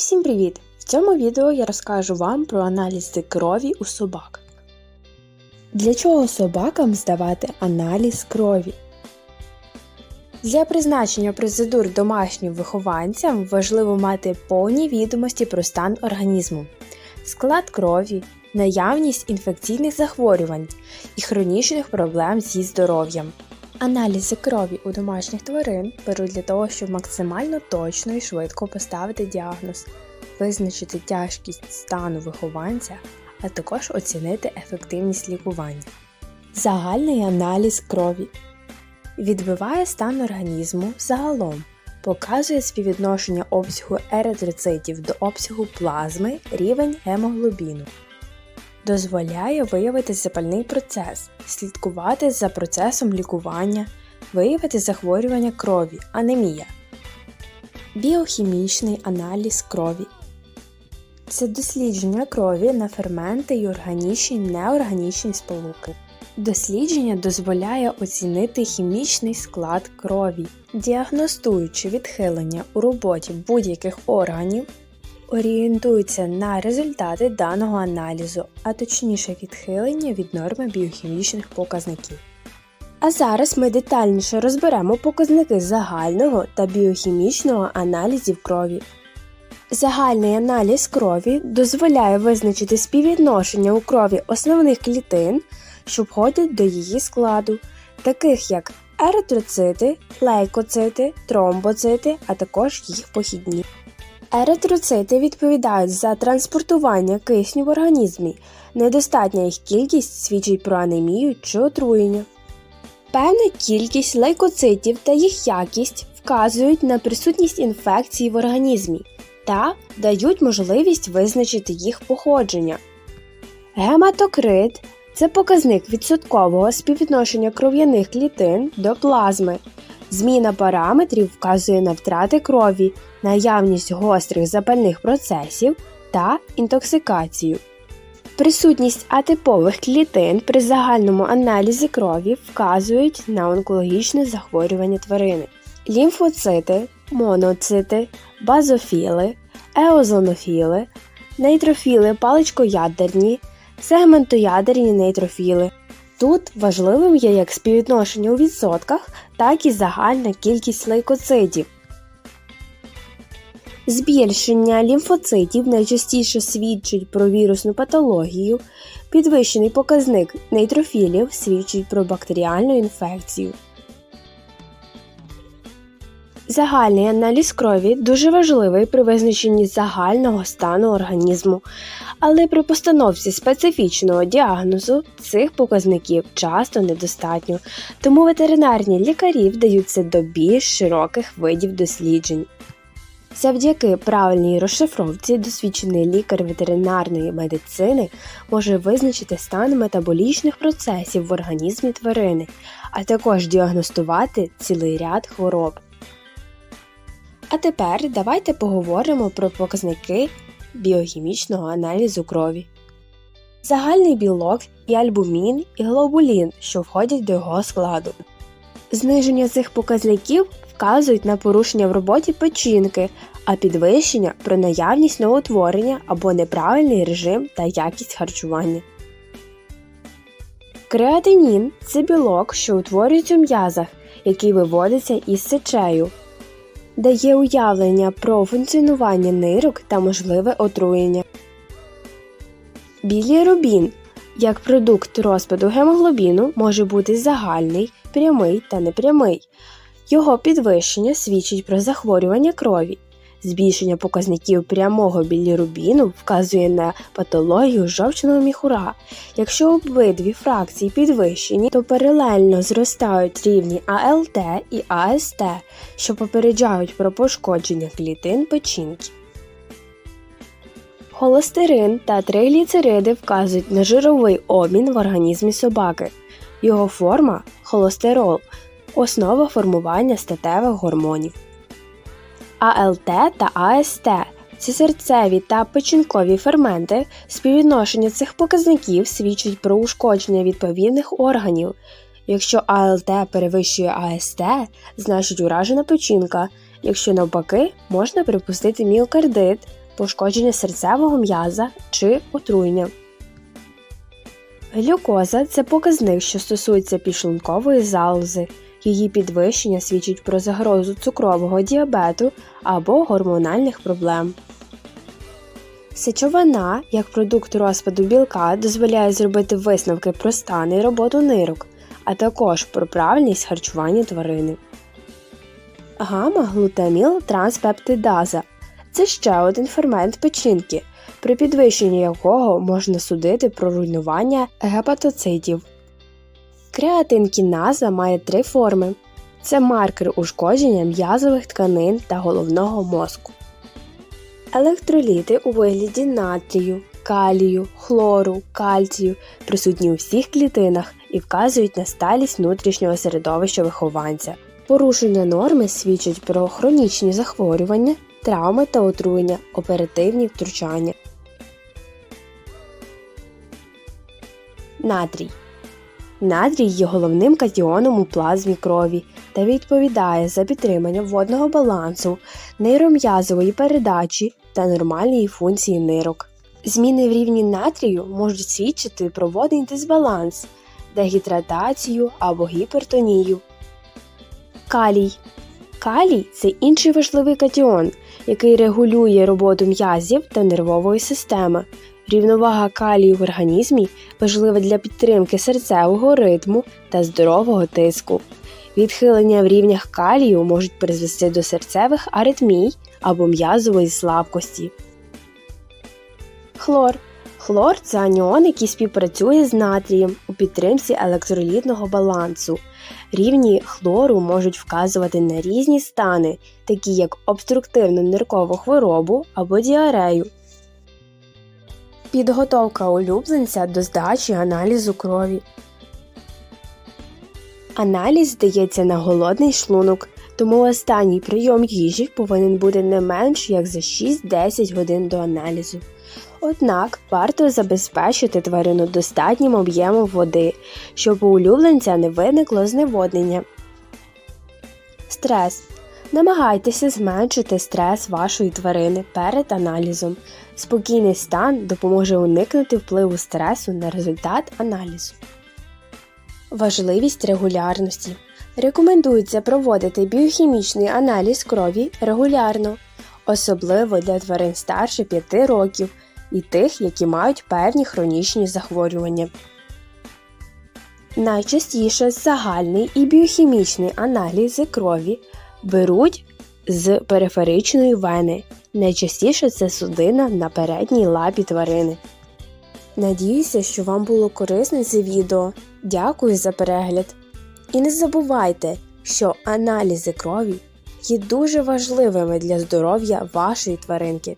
Всім привіт! В цьому відео я розкажу вам про аналізи крові у собак. Для чого собакам здавати аналіз крові? Для призначення процедур домашнім вихованцям важливо мати повні відомості про стан організму, склад крові, наявність інфекційних захворювань і хронічних проблем зі здоров'ям. Аналізи крові у домашніх тварин беруть для того, щоб максимально точно і швидко поставити діагноз, визначити тяжкість стану вихованця, а також оцінити ефективність лікування. Загальний аналіз крові відбиває стан організму загалом, показує співвідношення обсягу еритроцитів до обсягу плазми, рівень гемоглобіну. Дозволяє виявити запальний процес, слідкувати за процесом лікування, виявити захворювання крові, анемія. Біохімічний аналіз крові це дослідження крові на ферменти й органічні неорганічні сполуки. Дослідження дозволяє оцінити хімічний склад крові, діагностуючи відхилення у роботі будь-яких органів орієнтується на результати даного аналізу, а точніше відхилення від норми біохімічних показників. А зараз ми детальніше розберемо показники загального та біохімічного аналізів крові. Загальний аналіз крові дозволяє визначити співвідношення у крові основних клітин, що входять до її складу, таких як еритроцити, лейкоцити, тромбоцити, а також їх похідні. Еритроцити відповідають за транспортування кисню в організмі. Недостатня їх кількість свідчить про анемію чи отруєння. Певна кількість лейкоцитів та їх якість вказують на присутність інфекції в організмі та дають можливість визначити їх походження. Гематокрит це показник відсоткового співвідношення кров'яних клітин до плазми. Зміна параметрів вказує на втрати крові, наявність гострих запальних процесів та інтоксикацію. Присутність атипових клітин при загальному аналізі крові вказують на онкологічне захворювання тварини. Лімфоцити, моноцити, базофіли, еозонофіли, нейтрофіли паличкоядерні, сегментоядерні нейтрофіли. Тут важливим є як співвідношення у відсотках, так і загальна кількість лейкоцитів. Збільшення лімфоцитів найчастіше свідчить про вірусну патологію, підвищений показник нейтрофілів свідчить про бактеріальну інфекцію. Загальний аналіз крові дуже важливий при визначенні загального стану організму, але при постановці специфічного діагнозу цих показників часто недостатньо, тому ветеринарні лікарі вдаються до більш широких видів досліджень. Завдяки правильній розшифровці досвідчений лікар ветеринарної медицини може визначити стан метаболічних процесів в організмі тварини, а також діагностувати цілий ряд хвороб. А тепер давайте поговоримо про показники біохімічного аналізу крові. Загальний білок і альбумін і глобулін, що входять до його складу. Зниження цих показників вказують на порушення в роботі печінки, а підвищення про наявність новотворення або неправильний режим та якість харчування. Креатинін це білок, що утворюється у м'язах, який виводиться із сечею, дає уявлення про функціонування нирок та можливе отруєння. Білірубін як продукт розпаду гемоглобіну може бути загальний, прямий та непрямий. Його підвищення свідчить про захворювання крові. Збільшення показників прямого білірубіну вказує на патологію жовчного міхура. Якщо обидві фракції підвищені, то паралельно зростають рівні АЛТ і АСТ, що попереджають про пошкодження клітин печінки. Холестерин та тригліцериди вказують на жировий обмін в організмі собаки. Його форма холестерол основа формування статевих гормонів. АЛТ та АСТ це серцеві та печінкові ферменти. Співвідношення цих показників свідчить про ушкодження відповідних органів. Якщо АЛТ перевищує АСТ, значить уражена печінка. Якщо навпаки, можна припустити міокардит, пошкодження серцевого м'яза чи отруєння. Глюкоза це показник, що стосується підшлункової залози. Її підвищення свідчить про загрозу цукрового діабету або гормональних проблем. Сечовина, як продукт розпаду білка, дозволяє зробити висновки про стан і роботу нирок, а також про правильність харчування тварини. Гамма-глутаміл транспептидаза це ще один фермент печінки, при підвищенні якого можна судити про руйнування гепатоцитів. Креатинкіназа має три форми: це маркер ушкодження м'язових тканин та головного мозку. Електроліти у вигляді натрію, калію, хлору, кальцію присутні у всіх клітинах і вказують на сталість внутрішнього середовища вихованця. Порушення норми свідчать про хронічні захворювання, травми та отруєння, оперативні втручання. Натрій Натрій є головним катіоном у плазмі крові та відповідає за підтримання водного балансу, нейром'язової передачі та нормальної функції нирок. Зміни в рівні натрію можуть свідчити про водний дисбаланс, дегідратацію або гіпертонію. Калій Калій це інший важливий катіон, який регулює роботу м'язів та нервової системи. Рівновага калію в організмі важлива для підтримки серцевого ритму та здорового тиску. Відхилення в рівнях калію можуть призвести до серцевих аритмій або м'язової слабкості. Хлор. Хлор це аніон, який співпрацює з натрієм у підтримці електролітного балансу. Рівні хлору можуть вказувати на різні стани, такі як обструктивну ниркову хворобу або діарею. Підготовка улюбленця до здачі аналізу крові. Аналіз здається на голодний шлунок, тому останній прийом їжі повинен бути не менш як за 6-10 годин до аналізу. Однак варто забезпечити тварину достатнім об'ємом води, щоб у улюбленця не виникло зневоднення. Стрес. Намагайтеся зменшити стрес вашої тварини перед аналізом. Спокійний стан допоможе уникнути впливу стресу на результат аналізу. Важливість регулярності. Рекомендується проводити біохімічний аналіз крові регулярно, особливо для тварин старше 5 років і тих, які мають певні хронічні захворювання. Найчастіше загальний і біохімічний аналізи крові беруть з периферичної вени. Найчастіше це судина на передній лапі тварини. Надіюся, що вам було корисне це відео. Дякую за перегляд. І не забувайте, що аналізи крові є дуже важливими для здоров'я вашої тваринки.